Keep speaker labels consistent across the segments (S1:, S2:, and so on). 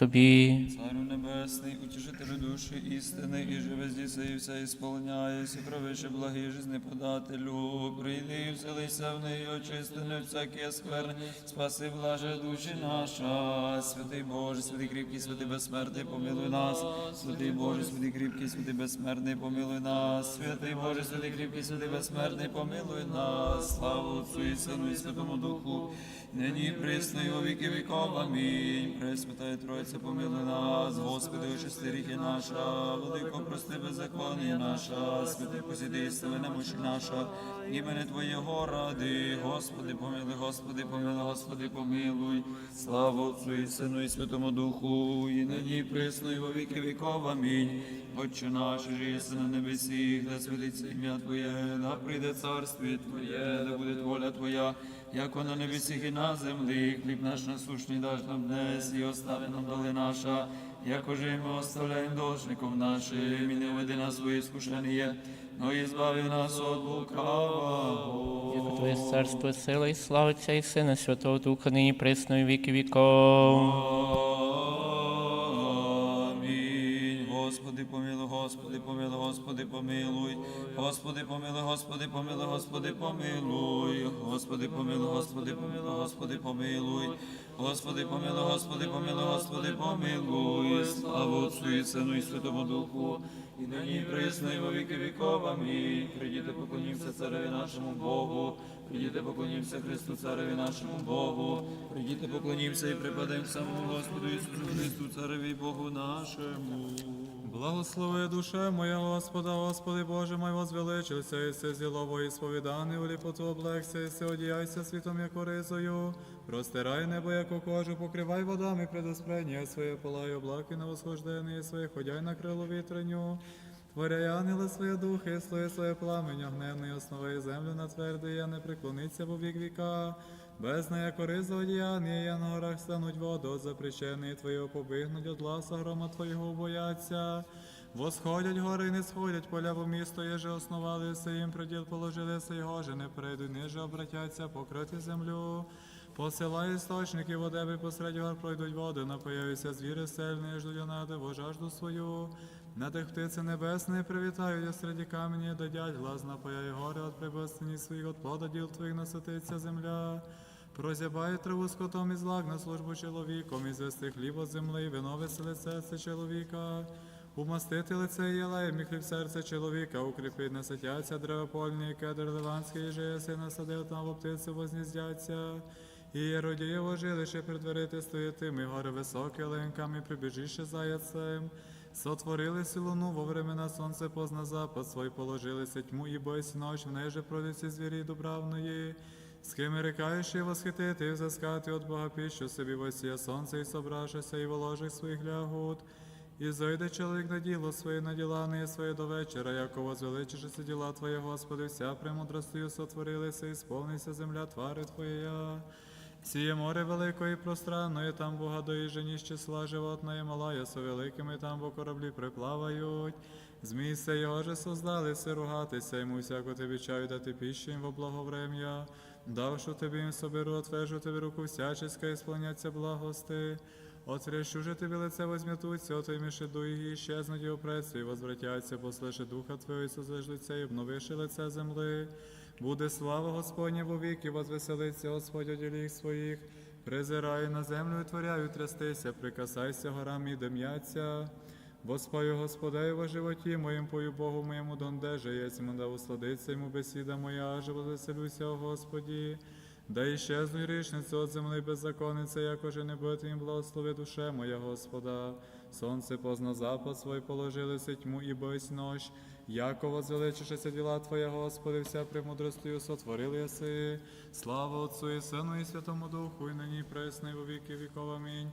S1: Тобі.
S2: Царю Небесний, утішителю душі істини, і живе здійси, і все ісполняє, сокровище благі жизни подателю, прийди і вселися в неї, очистини всякі скверни, спаси блаже душі наша, святий Боже, святий кріпкий, святий безсмертний, помилуй нас, святий Боже, святий кріпкий, святий безсмертний, помилуй нас, святий Боже, святий кріпкий, святий безсмертний, помилуй нас, славу Отцю і Сину і Святому Духу, нині присно, і во віки віков. Амінь. Пресвятая Тройця, помилуй нас, Господи, очисти ріхи наша, велико прости беззаконня наша, святий посіди, сили немощі наша, імени Твоєго ради, Господи, помилуй, Господи, помилуй, Господи, помилуй, слава Отцю і Сину і Святому Духу, і нині присно, і во віки віков. Амінь. Отче наш, же єси на небесі, да святиться ім'я Твоє, да прийде царстві Твоє, да буде воля Твоя, як на небесіх і на землі, хліб наш насущний даш нам днес, і остави нам доли наша, як уже ми оставляємо должником нашим, і не веди нас в свої іскушення, но і збави нас от лукавого.
S1: Яко Твоє царство, сила і слава Отця і Сина, Святого Духа, нині присно і віки віков.
S2: Помилуй, Господи, помилуй, Господи, помилуй. Господи, помилуй, Господи, помилуй, Господи, помилуй. Господи, помилуй, Господи, помилуй, Господи, помилуй. Господи, помилуй, Господи, помилуй, Господи, помилуй. Слава Отцю і Сину і Святому Духу. І нині присно, і во віки віков. Амінь. Прийдіте, поклонімося цареві нашому Богу. Прийдіте, поклонімося Христу, цареві нашому Богу. Прийдіте, поклонімося і припадемо самому Господу Ісусу Христу, цареві Богу нашому.
S3: Благослови душе моя Господа, Господи Боже мой, возвеличився, і все зілово і сповідане, у ліпоту облегся, і все одіяйся світом, як оризою. Простирай небо, яку кожу, покривай водами предоспрення своє полай облаки на восхождення своє, ходяй на крило вітреню. Творяй ангели своє духи, своє своє пламення, гневний основи землю на твердий, я не преклониться в вік віка. Бездна, як ориза одіяння, я на горах стануть воду, от запрещений Твоєго побигнуть, от ласа грома Твоєго бояться. Восходять гори і не сходять, поля в місто, єже основалися, їм приділ положилися, його же не прийдуть, ниже обратяться, покрити землю. Посилай істочники води, посеред гор пройдуть води, напояються звіри сильні, ждуть онади, во жажду свою. На тих птиці небесні привітають, а середі камені дадять, глаз напояє гори, от прибостині своїх, от плода діл твоїх насититься земля. Прозябає траву скотом і злак на службу чоловіком, і звести хліб от земли, вино веселить серце чоловіка. Умастити лице єлеєм і хліб серце чоловіка, укріпить наситяться дерева польні, кедр ливанський, і же си насадив там в птиці возніздяться. І єродієво жилище предверити стоїтим, і гори високі ленками, прибіжище заяцем. Сотворили луну во времена сонце позна запад, свой положилися тьму і бойся ночь, в неї же пролиці звірі дубравної. З ким рекаєш і восхитити, і взискати от Бога піщу собі восія сонце, і собрашися, і воложих своїх лягут. І зойде чоловік на діло своє, на діла не своє до вечора, яко возвеличишися діла Твоє, Господи, вся премудростю сотворилися, і сповнися земля твари Твоя. Сіє море великої пространної, там Бога доїжені з числа животної малая, со великими там бо кораблі приплавають. Змій се його же создалися ругатися, йому всяко тобі чаю дати піщу їм во благоврем'я. Давшу тобі їм соберу, отвержу тобі руку всяческа, і сплоняться благости. Отрещу же тобі лице возьмятуться, ото й мішеду і щезнуть його прецю, і возвратяться, послеше духа Твого, і созлеш лице, і обновиши лице земли. Буде слава Господня во віки, возвеселиться Господь оділіх своїх. Призираю на землю, і творяю трястися, прикасайся горам і дем'яться. Воспою во животі моїм, пою Богу моєму дондеже, єсму да усладиться йому бесіда моя, аже возвеселюся, о Господі. Да іщезну грішницю от земли беззаконниця, якоже не буде твім благослови душе моя, Господа. Сонце позна запад свой положилися тьму і бойсь нощ. Яко возвеличишися діла Твоя, Господи, вся премудростю сотворили єси. Слава Отцу і Сину і Святому Духу, і нині і пресно, і во віки віков. Амінь.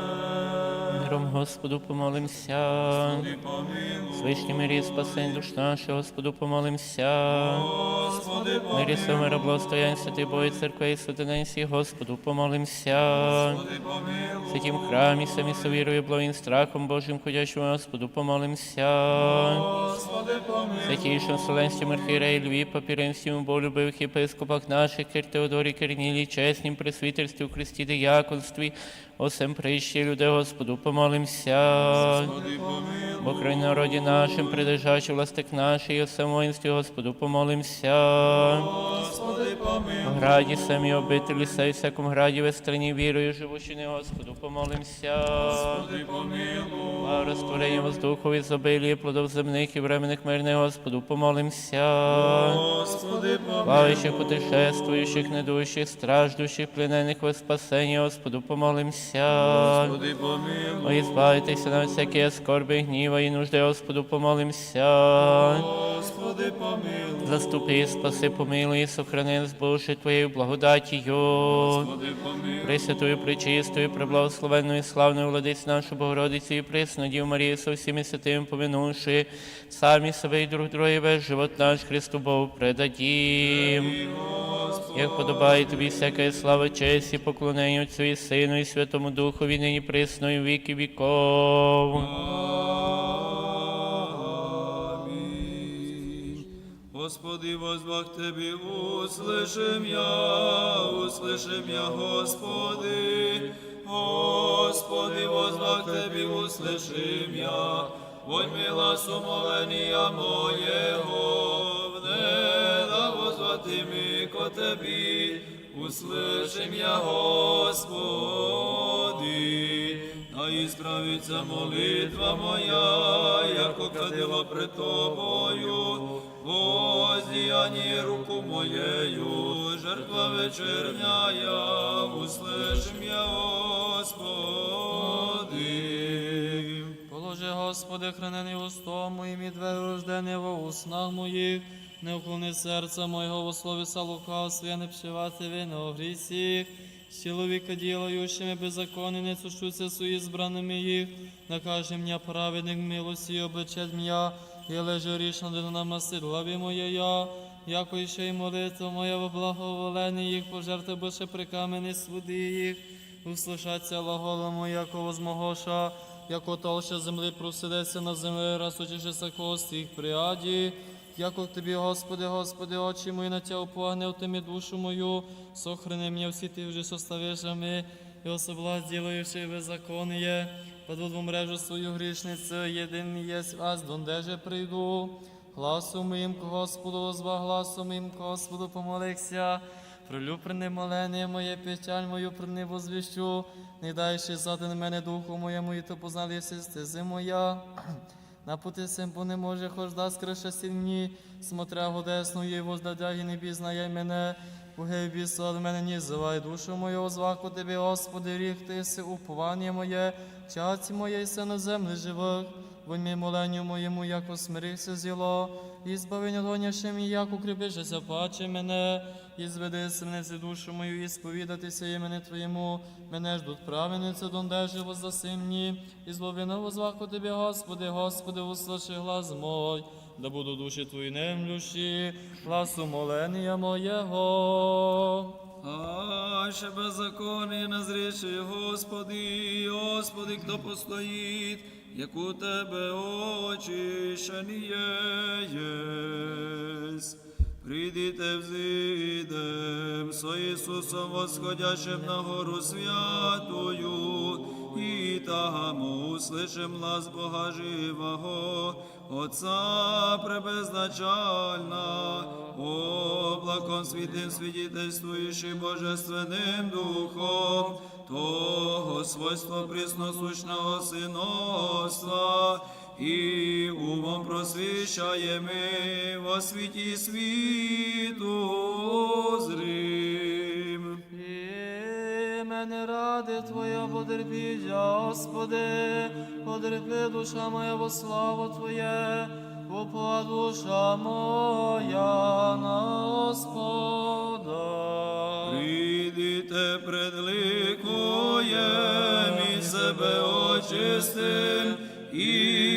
S1: Миром, Господу, помолимся. Свишній мирі спасень душ наших, Господу, помолимся. Мирі мира, благостоянь, святий Бої, церкви і святиненсі, Господу, помолимся. Святім храмі, самі совірою, благим страхом Божим, ходячому, Господу, помолимся. Святійшим Вселенським архієреї Львів, папіренським болюбивих єпископах наших, Кир Теодорі, Кернілі, чеснім пресвітерстві у Христі осем прищі люди, Господу, помолимся.
S2: Господи, помилуй.
S1: Бо край народі нашим, придержачі властик нашій, і осем воїнстві, Господу, помолимся.
S2: Господи, помилуй.
S1: В граді самі обителі, сей всякому граді в страні вірою, живучини, Господу, помолимся.
S2: Господи, помилуй.
S1: Розтворення воздуху і забилі, плодов земних і временних мирних, Господу, помолимся.
S2: Господи, помилуй.
S1: Плаваючих, путешествуючих, недущих, страждущих, пленених во спасення, Господу, помолимся.
S2: Господи, помилуй.
S1: Ой, збавитися на всякі скорби, гніва і нужди, Господу, помолимся.
S2: Господи, помилуй.
S1: Заступи, спаси, помилуй, сохрани нас, Боже, Твоєю благодатію.
S2: Господи, помилуй.
S1: Пресвятою, пречистою, преблагословенною, славною владиць нашу Богородицю і пресну Діву Марію со всіми святими поминувши, самі себе і друг друге весь живот наш Христу Богу предадім. Як подобає тобі всяка слава, честь і поклонення Отцю і Сину і Святому Духові, нині присно і в віки віков.
S2: Аминь. Господи, возвах Тебе, услышим я, услышим я, Господи. Господи, возвах Тебе, услышим я, вонь мила сумоления моего, вне да возвати ми ко Тебе, услышим я, Господи. А ісправиться молитва моя, яко кадила пред тобою, воздіяння руку моєю, жертва вечерняя, услышим я, Господи.
S4: Положи, Господи, хранений устом моїм і двері рождені во уснах моїх, не уклони серця моєго во слові лукавстві, я не пшивати вино в грісіх. Чоловіка ділаючими беззаконні, не сушуться свої збраними їх, накаже мені праведник милості, облечет м'я, і лежу рішно де намастить главі моєя, яко іще й молитва моя во благоволені їх, пожерти більше при камені суди їх, услышаться глаголом яко возмогоша, яко толща земли просидеться на землі, раз учишися кості їх приаді, яко тобі, Господи, Господи, очі мої на Тя упогне, в тими душу мою, сохрани мене всі ти вже составишами, і особла особливо ділаючи беззаконніє, подводу мрежу свою грішницю, єдиний єсть вас, дондеже прийду. Гласу моїм Господу, озва гласу моїм Господу, помолився. Пролю при молене моє, печаль мою при не возвіщу, не дайши ззади мене духу моєму, і то познали стези моя. На пути сим не може хожда скриша сильні, смотря годесну їй воздадяги не пізнає мене, Угей бісу від мене ні зивай. Душу мою, зваку тебе, Господи, ріг ти си уповання моє, чаці моє, се на землі живих, Вонь мій моленню моєму, як осмирився зіло, і збавення гоняше мій, як укріпишеся, паче мене, і зведи сильниці душу мою, і сповідатися імені Твоєму, мене ждуть праведниці, дондежі воздасимні, і зловіно возваку Тобі, Господи, Господи, услыши глаз мой, да буду душі Твої немлющі, гласу молення моєго.
S2: А ще беззаконний назріши, Господи, Господи, хто постоїть, як у Тебе очищені єсть. Прийдіте взидем, со Ісусом восходящим на гору святую, і там услышим глас Бога живого, Отца пребезначальна, облаком святим свидетельствуючи Божественним Духом, того свойства присносущного синоства, і умом просвіщаєми во світі світу зрим.
S4: І мене ради Твоя потерпіть, Господи, потерпи душа моя во славу Твоє, упа душа моя на Господа.
S2: Прийдіте пред ликоєм чистим і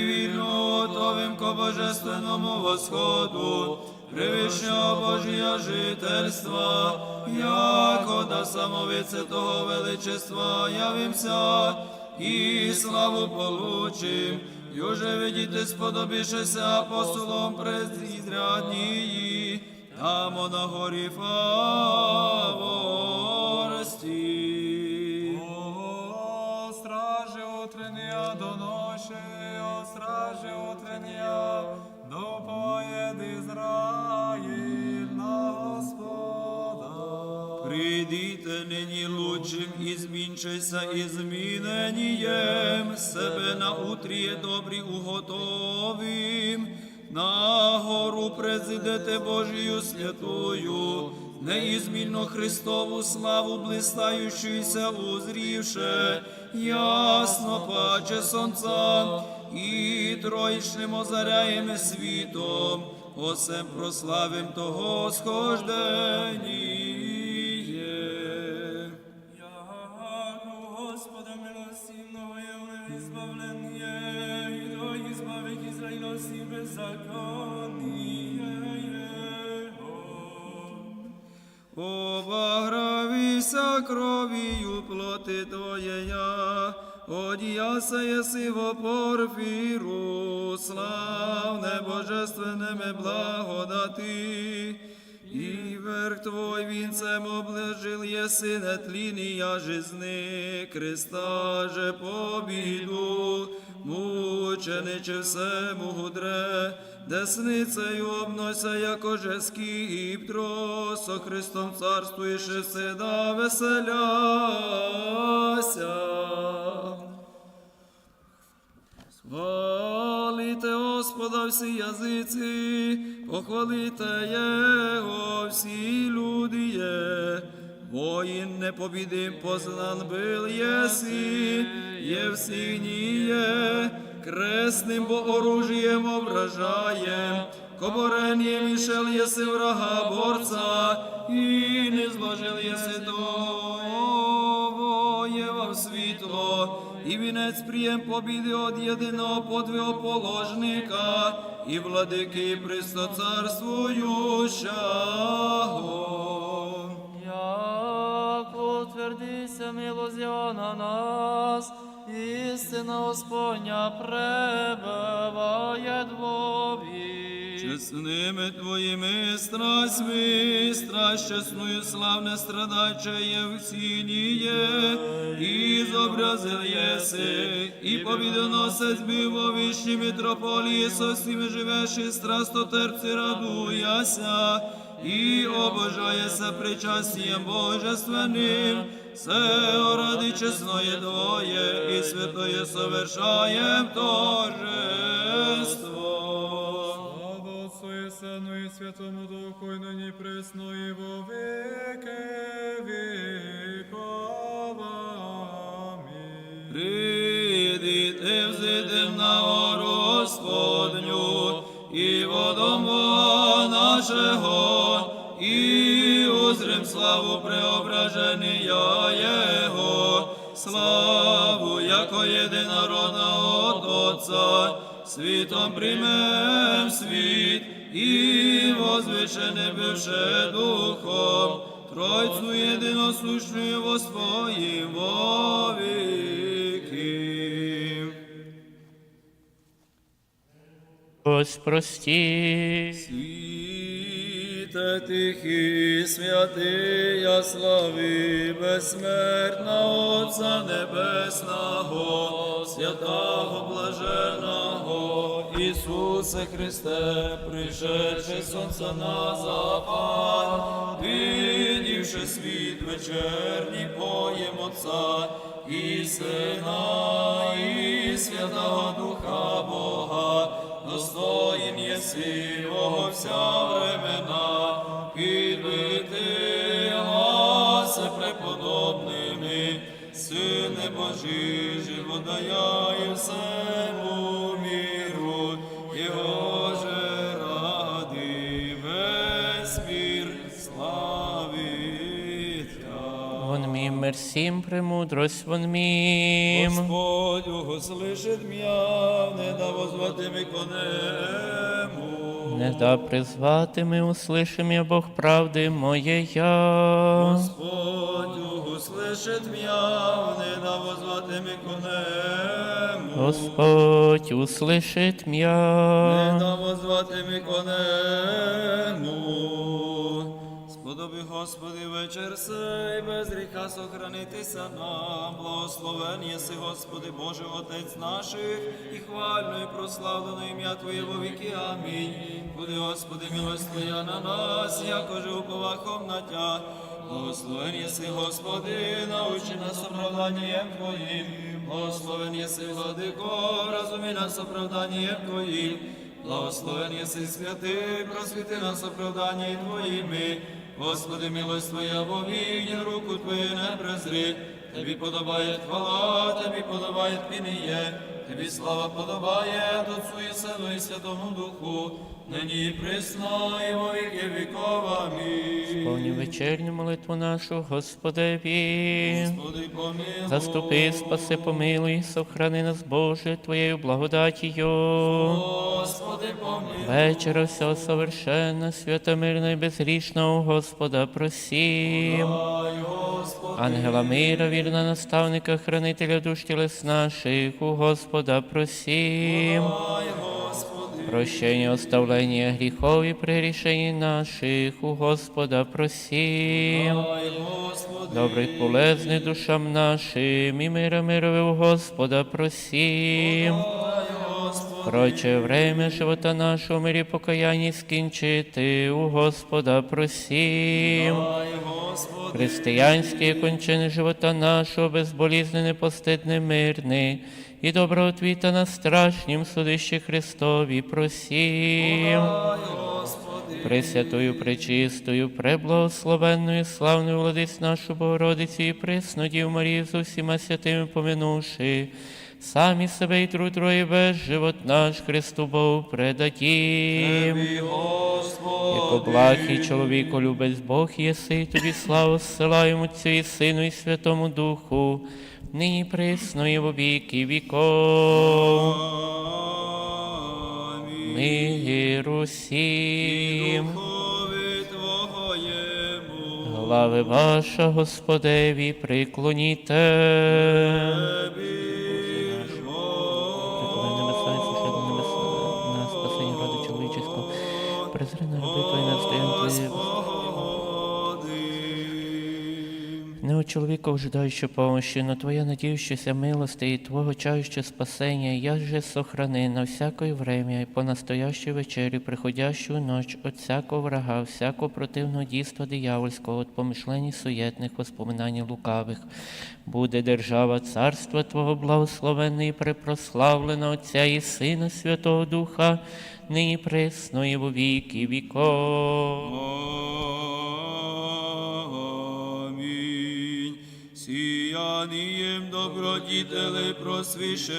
S2: вірно готовим ко божественному восходу, Превищого Божія жительства, яко да самовице того величества явимся, і славу получим, і уже видіти сподобішеся апостолом презряднії, там на горі Фаворсті.
S3: Доноши, о, стражи утренния, допоед Израиль на Господа.
S2: Прийдіте нині лучшим і змінчайся і зміненієм, себе на утріє добрі уготовим, на гору президете Божію святую, неізмінно Христову славу блистаючися узрівше, ясно паче сонця, і троїчним озаряєм світом, осем прославим того схожденіє.
S5: Яко Господа милостивного явлено избавление, и до избавить Израиля си беззаконие.
S2: Обагравися кров'ю плоти Твоєя, одіяся єси в порфіру, славне божественними благодати. І верх Твой вінцем облежил єси нетлінія жизни, Христа же побіду, мучениче все мудре, десницею обнося, яко же скіптро, со Христом царствуєш і седа веселяся. Хвалите Господа всі язиці, похвалите Його всі люди є. Воїн непобідим познан был єси, Євсиніє, кресним бо оружієм ображаєм, коборенєм ішел єси врага борца, і не зложил єси того воєва в світло, і вінець приєм побіди од єдиного подвигу положника, і владики пристоцарствуючого.
S4: Як утвердися милость на нас, істина Господня пребыває двові.
S2: Чесними твоїми страстьми, страсть чесную славне страдаче Євсініє, і зобразил єси, і побідоносець бив о вищій митрополії, со всіми живеш і страстотерпці радуяся, і обожаєся причастієм божественним, все ради чесноє Твоє, і святоє совершаєм торжество.
S3: Слава Отцу і Сину і Святому Духу, і нині присно, і во веки віков. Амінь.
S2: Прийдите взидем на гору Господню, і водом Бога нашого, і узрим славу преображення Його, славу, яко єдинородного от Отца, світом приймем світ, і возвичене бивше духом, Тройцу єдиносущную воспоїм во віки.
S1: Ось прості.
S2: Світе тихий, святий, я слави, безсмертна Отця Небесного, святого блаженого, Ісусе Христе, пришедши сонця на запад, видівши світ вечерній поєм Отця і Сина, і Святого Духа Бога, достоїн єси Бога вся времена, підбити гласи преподобними, Сине Божий, живодаяє всему міру, Його же ради весь мір славить
S1: Вон мій мир всім премудрость вон мім.
S2: Господь услышит меня, не да возвати ми конему.
S1: Не да призвати ми услышим я Бог правди моє я.
S2: Господь услышит меня, не да возвати ми конему.
S1: Господь услышит
S2: Не
S1: м'я.
S2: да возвати ми конему. Господи, вечір сей, без гріха сохранитися нам. Благословен єси, Господи, Боже, Отець наших, і хвально і прославлено ім'я Твоє во віки. Амінь. Буде, Господи, милость Твоя на нас, якоже уповахом на Тя. Благословен єси, Господи, научи нас оправданням Твоїм. Благословен єси, Владико, розумі нас оправданням Твоїм. Благословен єси святий, просвіти нас оправданні Твоїми. Господи, милость Твоя вовік, руку Твою не презри. Тобі подобає хвала, Тобі подобає пініє, Тобі слава подобає Отцу і Сину і Святому Духу, нині і присно, і во віки віков. Амінь.
S1: Вечерню молитву нашу, Господеві.
S2: Господи, помилуй.
S1: Заступи, спаси, помилуй, сохрани нас, Боже, Твоєю благодатію.
S2: Господи, помилуй.
S1: Вечора всього совершенна, свята мирна і безгрішна у Господа просім. Ангела мира, вірна наставника, хранителя душ тілес наших, у Господа просім.
S2: Господи,
S1: Прощення, оставлення гріхов і прегрішень наших, у Господа просім. Добрих полезних душам нашим, і мира мирови у Господа просім. Проче время живота нашого мирі покаянні скінчити, у Господа просім. Християнські кончини живота нашого, безболізнене, постидне, мирне, і доброго твіта на страшнім судищі Христові просім. Пресвятою, пречистою, преблагословенною, славною владиць нашу Богородицю і приснодів Марію з усіма святими поминувши, самі себе і труд троє весь живот наш Христу Богу предадім. Яко благий чоловіко любець Бог єси, тобі славу зсилаємо Отцю і Сину і Святому Духу, нині присно і в віки віков.
S2: Амінь.
S1: Миру всім. Глави ваша, Господеві, приклоніте. Не у чоловіка ожидаючи помощі, но Твоя надіючися милости і Твого чаюче спасення, я же сохрани на всякое время і по настоящій вечері, приходящую ночь, от всякого врага, всякого противного дійства диявольського, от помишлень суєтних, воспоминань лукавих. Буде держава царства Твого благословенна і препрославлена Отця і Сина Святого Духа, нині присно і во віки віков.
S2: Сіянієм добродітели просвішеся,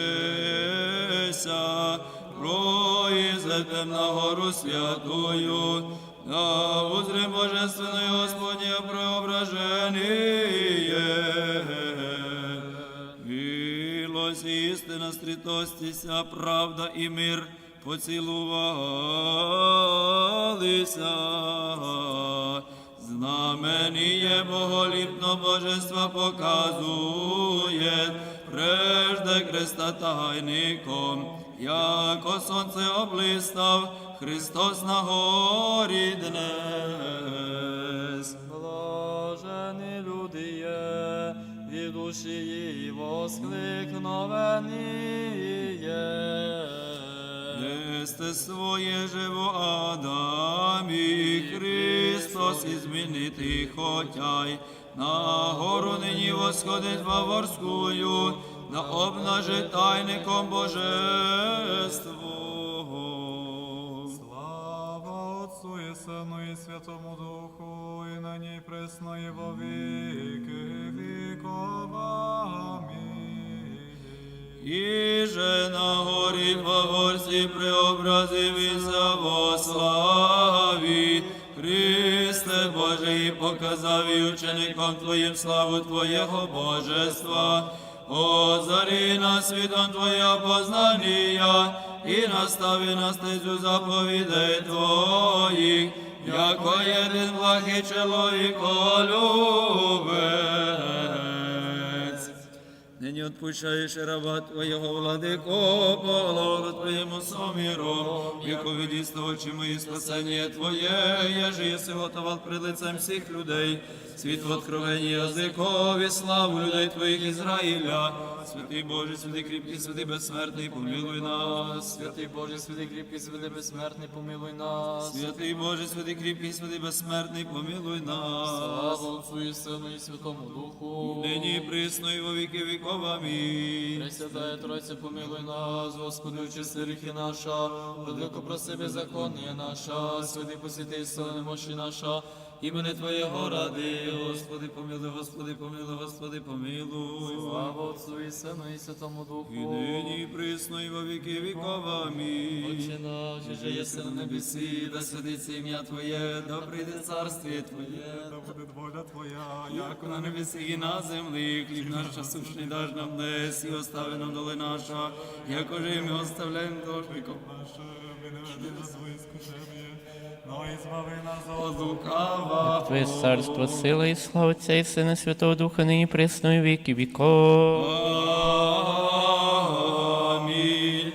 S2: проїздете на гору святую, на узрим Божественної Господня преображеніє. Милость істина стрітостіся, правда і мир поцілувалися. Знаменіє боголіпно божества показує, прежде креста тайником, яко сонце облистав, Христос на горі днес.
S4: Блажені люди є, від душі її воскликновені є.
S2: Естество є живо Адамі, Христос і змінити хотяй, на гору нині восходить Ваворськую, да обнажить тайником божество.
S3: Слава Отцу і Сину і Святому Духу, і на ній пресно і во віки віков. Амінь.
S2: І же на горі Ваворці преобразився во славі, Христе Божий показав і учеником Твоїм славу Твоєго Божества. Озари нас світом Твоя познання, і настави на стезю заповідей Твоїх, яко єдин благий чоловіколюбець. Нині отпущаєш раба Твоєго владико, по голову Твоєму соміру, віку відійство очі мої спасення Твоє, я єже єси готовал пред лицем всіх людей, світ в откровенні язикові, славу людей Твоїх Ізраїля, святий Боже, святий кріпкий, святий безсмертний, помилуй нас,
S4: Святий Боже, святий кріпкий, святий безсмертний, помилуй нас.
S2: святий Боже, святий кріпкий, святий безсмертний, помилуй нас.
S4: Слава Отцу і Сину і Святому Духу.
S2: Нині присно і во віки віков. Амінь.
S4: Пресвятая Тройця, помилуй нас, Господи, очисти гріхи наша, велико про себе законніє наша, святий посвятий сили мощі наша, імени Твоєго ради,
S2: Господи, помилуй, Господи, помилуй, Господи, помилуй.
S4: Слава Отцу і Сину і Святому
S2: І
S4: Духу.
S2: нині і присно і во віки віков. Амінь.
S4: Отче наш,
S2: Же єси на небесі, да святиться ім'я Твоє, да прийде царствіє Твоє,
S3: Да буде воля Твоя,
S2: як на небесі і на землі, хліб наш насущний даж нам днес, і остави нам доли наша, якоже і ми оставляємо должником
S3: наше, ми не веди на свої скушення, но і збави нас
S2: от лукава.
S1: Твоє царство, сила і слава Отця і Сина Святого Духа, нині присно і віки віков.
S2: Амінь.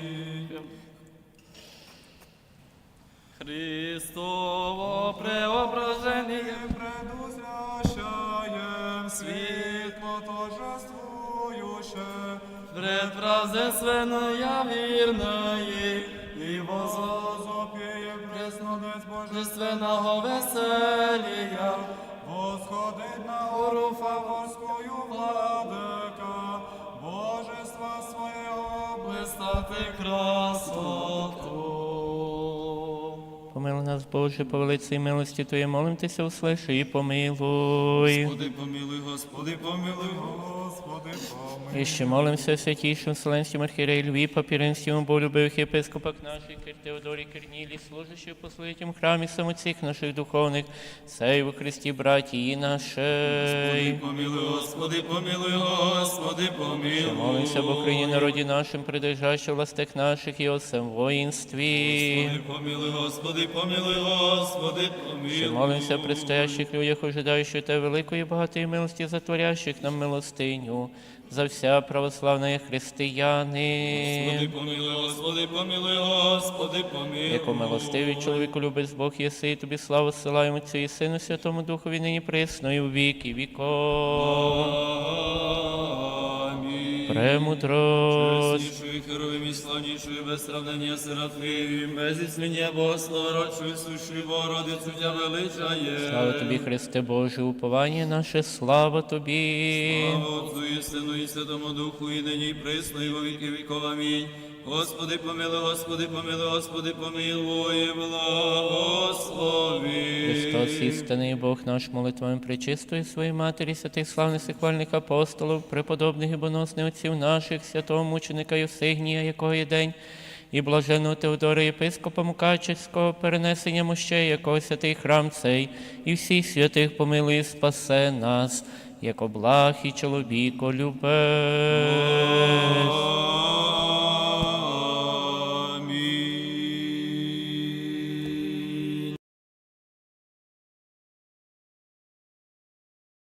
S4: Христово преображення.
S3: предусвящаєм світло торжествующе,
S4: Пред празднественная вірної і
S3: возопієм преснодець
S4: божественного веселія,
S3: Восходить на гору Фаворською владика, Божества своєго
S4: блистати красоту.
S1: Помилуй нас, Боже, по велиці милості Твоєї, молимтеся, услиши і помилуй.
S2: Господи, помилуй, Господи, помилуй.
S1: І ще молимося святійшим Вселенським архієрею Льві, папіринським болюбивих єпископах наших, Кир Теодорі Кернілі, служащих по своїм храмі самоцих наших духовних, цей у Христі братії нашій.
S2: Помилуй, Господи, помилуй, Господи, помилуй.
S1: Молимося в Україні, народі нашим, придержаще властях наших і о всем воїнстві.
S2: Господи, помилуй, Господи, помилуй, Господи,
S1: Ще
S2: помилуй.
S1: молимося при стоящих людях, ожидаючих те великої багатої милості, затворящих нам милостиню, за вся православні християни.
S2: Господи, помилуй, Господи, помилуй, Господи, помилуй.
S1: Яко милостивий чоловіку любець Бог єси, і тобі славу силаємо Отцю і Сину Святому Духові нині присно і у віки віков. Премудрость.
S2: Чеснішою, херовим і славнішою, без сравнення серафимів, без Бога, Богословородчою, сущою Богородицю тя величає.
S1: Слава тобі, Христе Боже, уповання наше, слава тобі.
S2: Слава Отцу і Сину і Святому Духу, і нині і присно, і во віки віков. Амінь. Господи, помилуй, Господи, помилуй, Господи, помилуй, благослови.
S1: Христос, істинний Бог наш, молитвами пречистої своєї матері, святих славних і хвальних апостолів, преподобних і боносних отців наших, святого мученика Євсигнія, якого є день, і блаженного Теодора єпископа Мукачевського, перенесення мощей, якого святий храм цей, і всіх святих помилуй спасе нас, як облах і чоловіко любець.